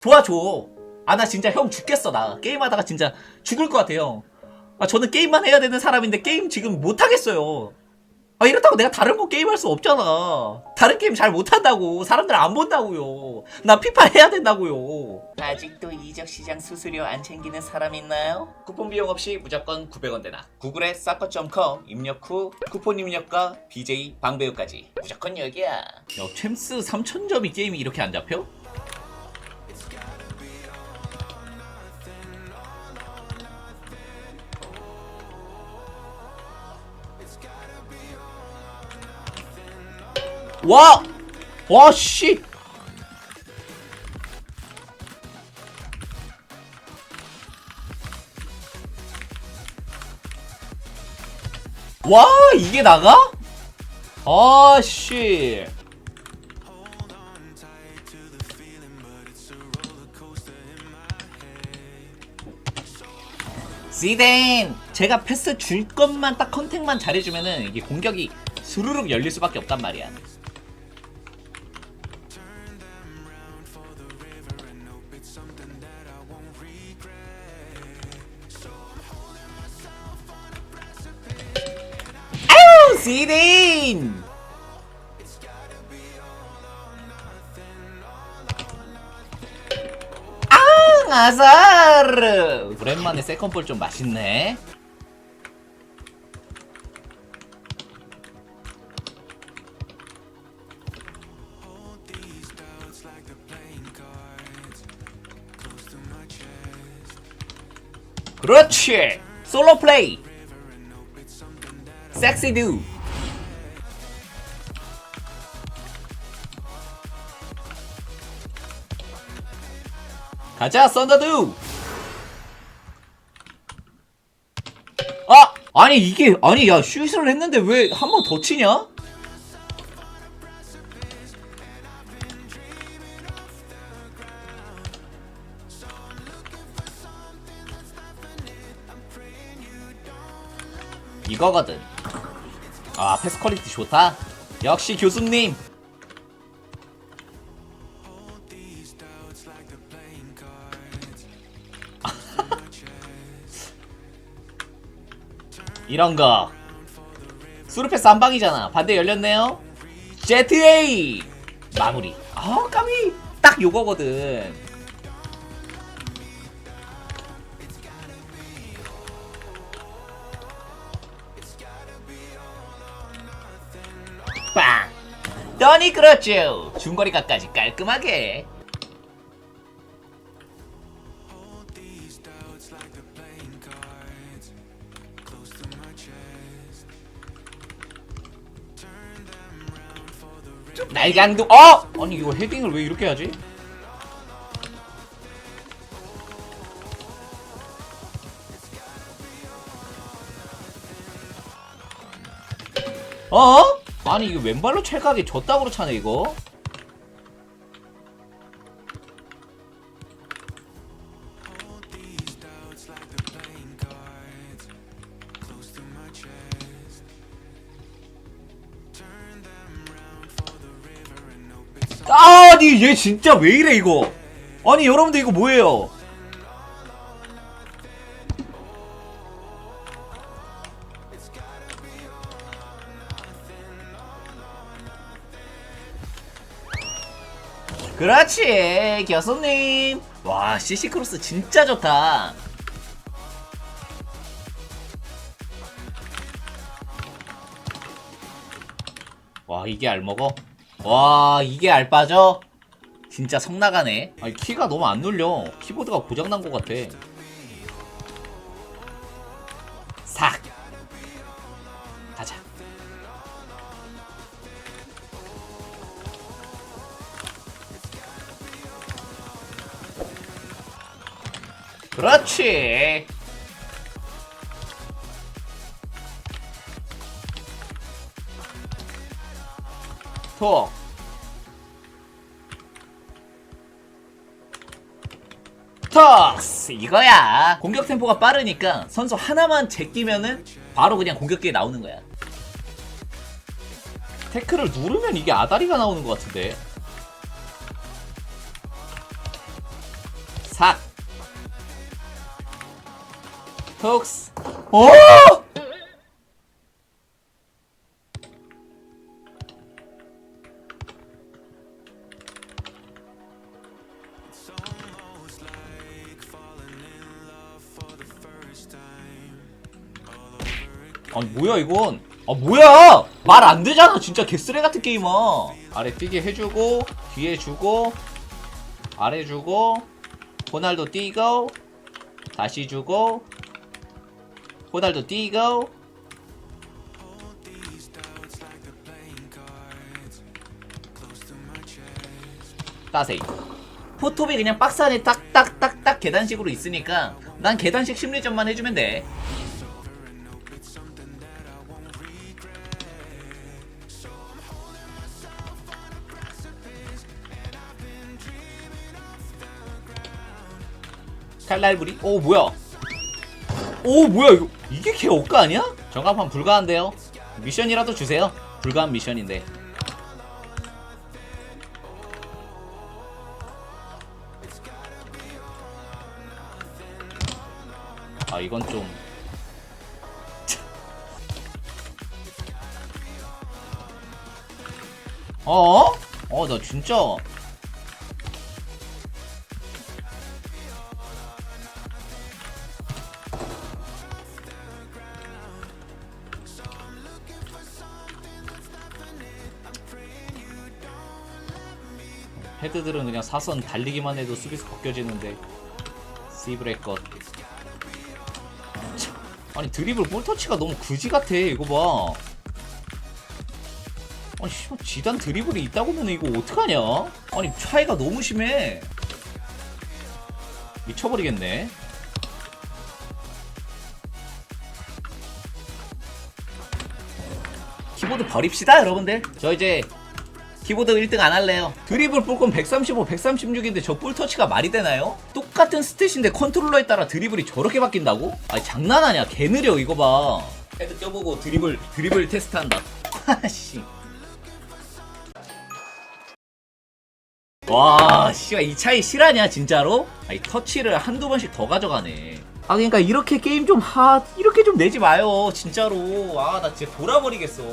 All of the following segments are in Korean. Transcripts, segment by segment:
도와줘. 아, 나 진짜 형 죽겠어, 나. 게임하다가 진짜 죽을 것 같아요. 아, 저는 게임만 해야 되는 사람인데 게임 지금 못하겠어요. 아, 이렇다고 내가 다른 거 게임할 수 없잖아. 다른 게임 잘 못한다고. 사람들 안 본다고요. 나 피파 해야 된다고요. 아직도 이적 시장 수수료 안 챙기는 사람 있나요? 쿠폰 비용 없이 무조건 900원 되나. 구글에 사커.com 입력 후 쿠폰 입력과 BJ 방배우까지 무조건 여기야. 야, 챔스 3000점이 게임이 이렇게 안 잡혀? 와! 와, 씨! 와, 이게 나가? 아, 씨. 시덴! 제가 패스 줄 것만 딱 컨택만 잘해주면은 이게 공격이 수르륵 열릴 수밖에 없단 말이야. 시딘! 아, 아사르! 오랜만에 세컨볼 좀 맛있네. 그렇지! 솔로 플레이! 섹시 듀! 가자, 썬더듀! 아! 아니, 이게, 아니, 야, 슛을 했는데 왜 한 번 더 치냐? 이거거든. 아, 패스 퀄리티 좋다. 역시 교수님. 이런 거. 수르패스 한 방이잖아. 반대 열렸네요. ZA 마무리. 아, 까비. 딱 요거거든. 빵! 떠니 그렇죠. 중거리가까지 깔끔하게. 날강도 어! 아니 이거 헤딩을 왜 이렇게 하지? 어? 아니 이거 왼발로 찰각이 졌다고로 차네 이거 아니 얘 진짜 왜 이래 이거 아니 여러분들 이거 뭐예요 그렇지 교수님 와 CC 크로스 진짜 좋다 와 이게 알먹어? 와 이게 알빠져? 진짜 성나가네. 아니 키가 너무 안 눌려. 키보드가 고장난 것 같아. 삭. 가자. 그렇지. 톡 톡스 이거야. 공격 템포가 빠르니까 선수 하나만 제끼면은 바로 그냥 공격기에 나오는 거야. 태클을 누르면 이게 아다리가 나오는 것 같은데. 삭. 톡스. 오! 뭐야 이건? 아 뭐야? 말 안 되잖아 진짜. 개쓰레 같은 게임아. 아래 뛰게 해주고 뒤에 주고 아래 주고 호날두 뛰고 다시 주고 호날두 뛰고. 따세이. 포톱이 그냥 박스 안에 딱딱딱딱 계단식으로 있으니까 난 계단식 심리전만 해주면 돼 칼날부리? 오 뭐야 오 뭐야 이거 이게 개 억까 아니야? 정갑판 불가한데요 미션이라도 주세요 불가한 미션인데 아 이건 좀 어? 어나 진짜 헤드들은 그냥 사선 달리기만 해도 수비수 벗겨지는데 씨브레 것 참, 아니 드리블 볼터치가 너무 그지 같아 이거 봐. 아니 씨발 지단 드리블이 있다고 하면 이거 어떡하냐? 아니 차이가 너무 심해. 미쳐버리겠네. 키보드 버립시다 여러분들. 저 이제 키보드 1등 안 할래요. 드리블 볼건 135, 136인데 저 볼터치가 말이 되나요? 똑같은 스탯인데 컨트롤러에 따라 드리블이 저렇게 바뀐다고? 아니 장난하냐? 개 느려 이거 봐. 헤드 껴보고 드리블 드리블 테스트한다. 하씨. 와, 씨가 이 차이 실하냐 진짜로? 아이 터치를 한두 번씩 더 가져가네. 아 그러니까 이렇게 게임 좀 하, 이렇게 좀 내지 마요 진짜로. 아 나 진짜 돌아버리겠어.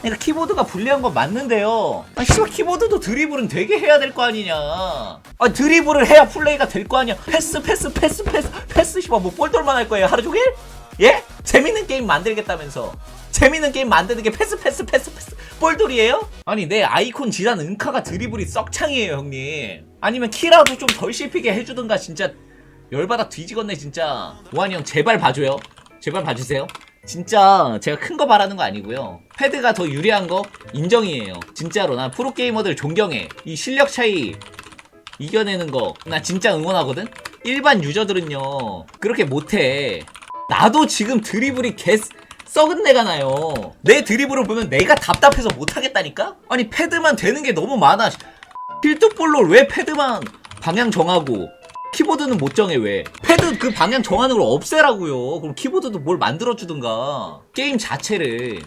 그러니까 키보드가 불리한 건 맞는데요. 아 씨발 키보드도 드리블은 되게 해야 될 거 아니냐. 아 드리블을 해야 플레이가 될 거 아니야. 패스 패스 패스 패스 패스 씨발 뭐 볼돌만 할 거예요 하루 종일? 예? 재밌는 게임 만들겠다면서. 재밌는 게임 만드는 게 패스 패스 패스 패스 볼돌이에요? 아니 내 아이콘 지단 은카가 드리블이 썩창이에요 형님 아니면 키라도 좀 덜 씹히게 해주든가 진짜 열받아 뒤지겠네 진짜. 오한이 형 제발 봐줘요. 제발 봐주세요. 진짜 제가 큰 거 바라는 거 아니고요. 패드가 더 유리한 거 인정이에요. 진짜로. 난 프로게이머들 존경해. 이 실력 차이 이겨내는 거 나 진짜 응원하거든? 일반 유저들은요 그렇게 못해. 나도 지금 드리블이 개 썩은 내가 나요. 내 드리블을 보면 내가 답답해서 못하겠다니까? 아니 패드만 되는 게 너무 많아. 필드볼로 왜 패드만 방향 정하고 키보드는 못 정해 왜? 패드 그 방향 정하는 걸 없애라고요. 그럼 키보드도 뭘 만들어 주든가. 게임 자체를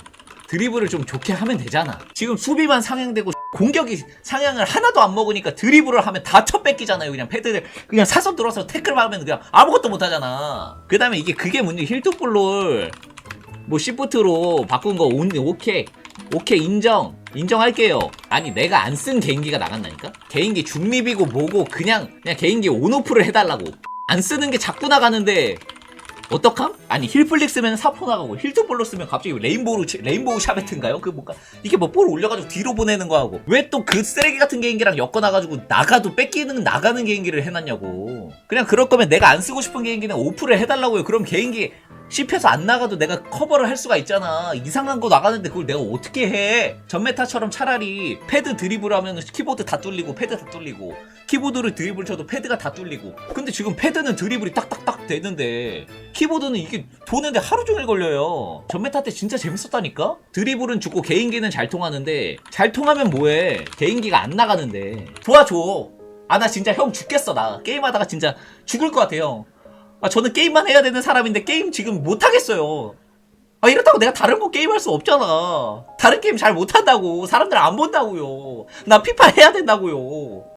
드리블을 좀 좋게 하면 되잖아. 지금 수비만 상향되고 공격이 상향을 하나도 안 먹으니까 드리블을 하면 다 쳐 뺏기잖아요 그냥 패드를 그냥 사선 들어서 태클 막으면 그냥 아무것도 못 하잖아. 그 다음에 이게 그게 문제. 힐트볼을 뭐 시프트로 바꾼 거 온- 오케이. 오케이 인정 인정할게요. 아니 내가 안 쓴 개인기가 나간다니까? 개인기 중립이고 뭐고 그냥 그냥 개인기 온오프를 해달라고. 안 쓰는 게 자꾸 나가는데 어떡함? 아니 힐플릭 쓰면 사포 나가고 힐트볼로 쓰면 갑자기 레인보우 레인보우 샤베트인가요? 그 뭔가 이게 뭐 볼 올려가지고 뒤로 보내는 거 하고. 왜 또 그 쓰레기 같은 개인기랑 엮어놔가지고 나가도 뺏기는 나가는 개인기를 해놨냐고. 그냥 그럴 거면 내가 안 쓰고 싶은 개인기는 오프를 해달라고요. 그럼 개인기 씹혀서 안 나가도 내가 커버를 할 수가 있잖아. 이상한 거 나가는데 그걸 내가 어떻게 해? 전메타처럼 차라리 패드 드리블 하면 키보드 다 뚫리고 패드 다 뚫리고 키보드를 드리블 쳐도 패드가 다 뚫리고. 근데 지금 패드는 드리블이 딱딱딱 되는데 키보드는 이게 도는데 하루 종일 걸려요. 전메타 때 진짜 재밌었다니까? 드리블은 죽고 개인기는 잘 통하는데 잘 통하면 뭐해? 개인기가 안 나가는데. 도와줘. 아 나 진짜 형 죽겠어. 나 게임하다가 진짜 죽을 것 같아요 아, 저는 게임만 해야 되는 사람인데 게임 지금 못 하겠어요. 아, 이렇다고 내가 다른 거 게임할 수 없잖아. 다른 게임 잘 못한다고. 사람들 안 본다고요. 나 피파 해야 된다고요.